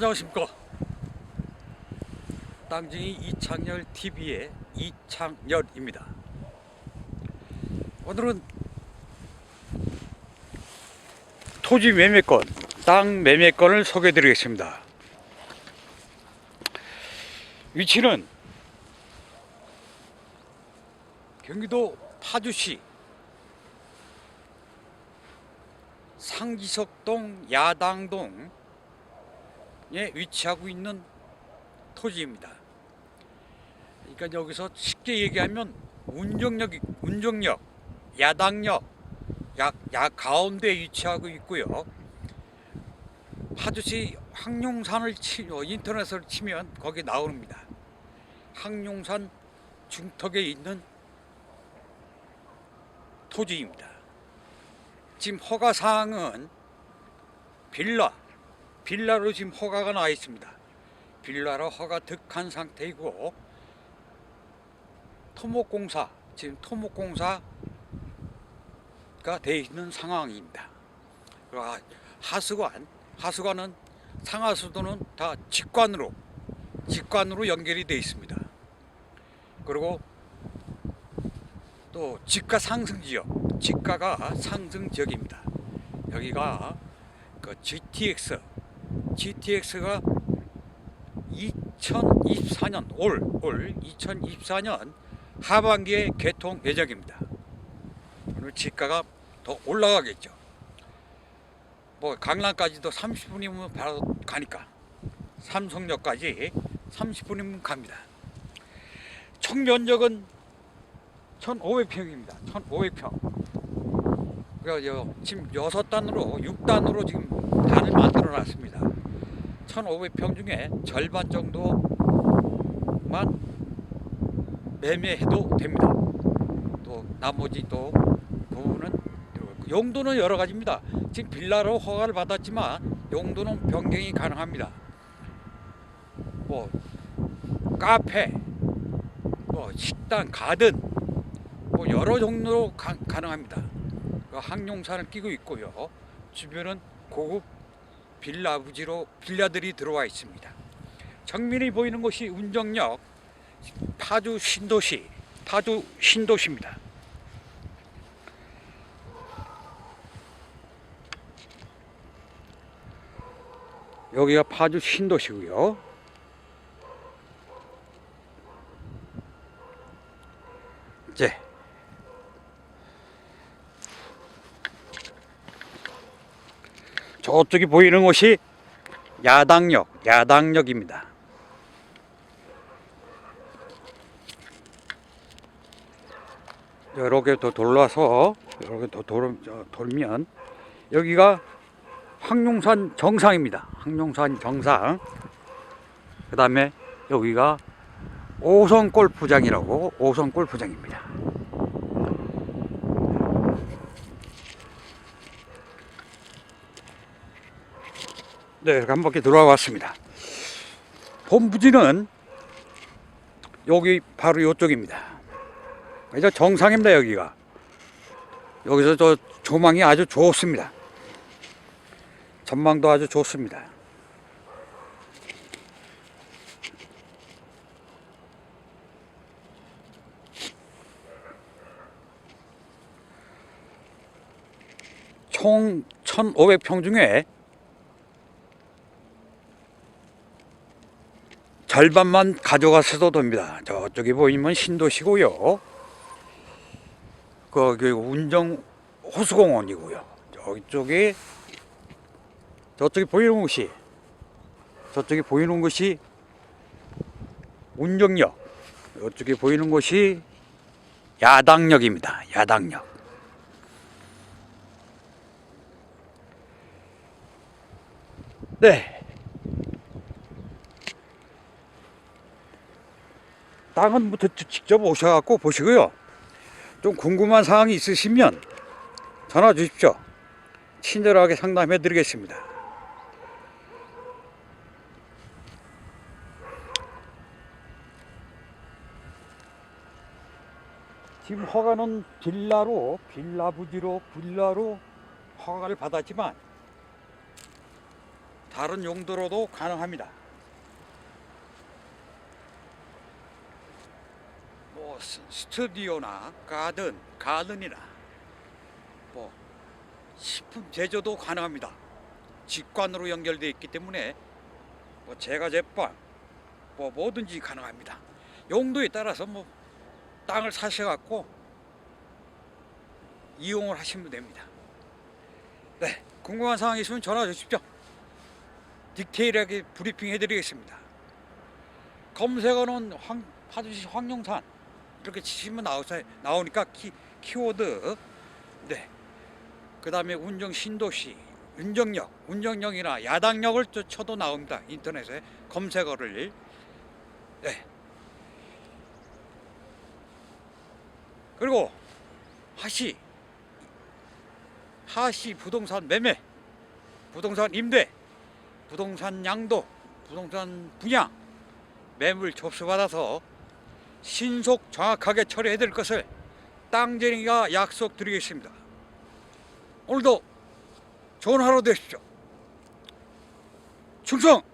안녕하십니까 땅쟁이 이창열 TV의 이창열입니다. 오늘은 토지 매매권 땅 매매권을 소개해 드리겠습니다. 위치는 경기도 파주시 상기석동 야당동 에 위치하고 있는 토지입니다. 그러니까 여기서 쉽게 얘기하면 운정역, 운정역, 야당역, 야, 야 가운데 위치하고 있고요. 파주시 항룡산을 치, 어, 인터넷으로 치면 거기 나옵니다. 항룡산 중턱에 있는 토지입니다. 지금 허가 사항은 빌라, 빌라로 지금 허가가 나와 있습니다. 빌라로 허가 득한 상태이고 토목공사, 지금 토목공사가 돼 있는 상황입니다. 아, 하수관, 하수관은 상하수도는 다 직관으로 직관으로 연결이 돼 있습니다. 그리고 또 집가 상승 지역, 집가가 상승 지역입니다. 여기가 그 GTX, GTX가 2024년 올, 올 2024년 하반기에 개통 예정입니다. 오늘 집가가 더 올라가겠죠. 뭐 강남까지도 30분이면 바로 가니까 삼성역까지 30분이면 갑니다. 총 면적은 1,500평입니다. 1,500평. 그래서 지금 여섯 단으로 6단으로 지금 단을 만들어 놨습니다. 1,500평 중에 절반 정도만 매매해도 됩니다. 또 나머지 또 부분은 용도는 여러 가지입니다. 지금 빌라로 허가를 받았지만 용도는 변경이 가능합니다. 뭐 카페, 뭐 식당, 가든 뭐 여러 종류로 가, 가능합니다. 그 항용산을 끼고 있고요. 주변은 고급 빌라 부지로 빌라들이 들어와 있습니다. 정면이 보이는 곳이 운정역 파주 신도시 파주 신도시입니다. 여기가 파주 신도시고요. 이제 저쪽이 보이는 곳이 야당역, 야당역입니다. 이렇게 더 돌아서 이렇게 더 돌, 저, 돌면 여기가 항룡산 정상입니다. 항룡산 정상. 그 다음에 여기가 오성 골프장이라고 오성 골프장입니다. 네, 이렇게 한 바퀴 돌아와 왔습니다. 본부지는 여기 바로 이쪽입니다. 이제 정상입니다, 여기가. 여기서 저 조망이 아주 좋습니다. 전망도 아주 좋습니다. 총 1,500평 중에 절반만 가져가셔도 됩니다. 저쪽에 보이면 신도시고요. 거기 운정 호수공원이고요. 저쪽에 저쪽에 보이는 곳이 저쪽에 보이는 곳이 운정역. 이쪽에 보이는 곳이 야당역입니다. 야당역. 네. 땅은 부터 직접 오셔갖고 보시고요. 좀 궁금한 사항이 있으시면 전화 주십시오. 친절하게 상담해 드리겠습니다. 지금 허가는 빌라로 빌라 부지로 빌라로 허가를 받았지만 다른 용도로도 가능합니다. 뭐 스- 스튜디오나 가든, 가든이나 뭐 식품 제조도 가능합니다. 직관으로 연결되어 있기 때문에 뭐 제과 제빵 뭐 뭐든지 가능합니다. 용도에 따라서 뭐 땅을 사셔 갖고 이용을 하시면 됩니다. 네, 궁금한 사항 있으면 전화 주십시오. 디테일하게 브리핑 해드리겠습니다. 검색어는 황, 파주시 황룡산 이렇게 치시면 나오, 나오니까 키, 키워드 네. 그 다음에 운정 신도시 운정역 운정역이나 야당역을 쳐- 쳐도 나옵니다. 인터넷에 검색어를 네. 그리고 하시 하시 부동산 매매 부동산 임대 부동산 양도 부동산 분양 매물 접수받아서 신속 정확하게 처리해 드릴 것을 땅쟁이가 약속드리겠습니다. 오늘도 좋은 하루 되십시오. 충성!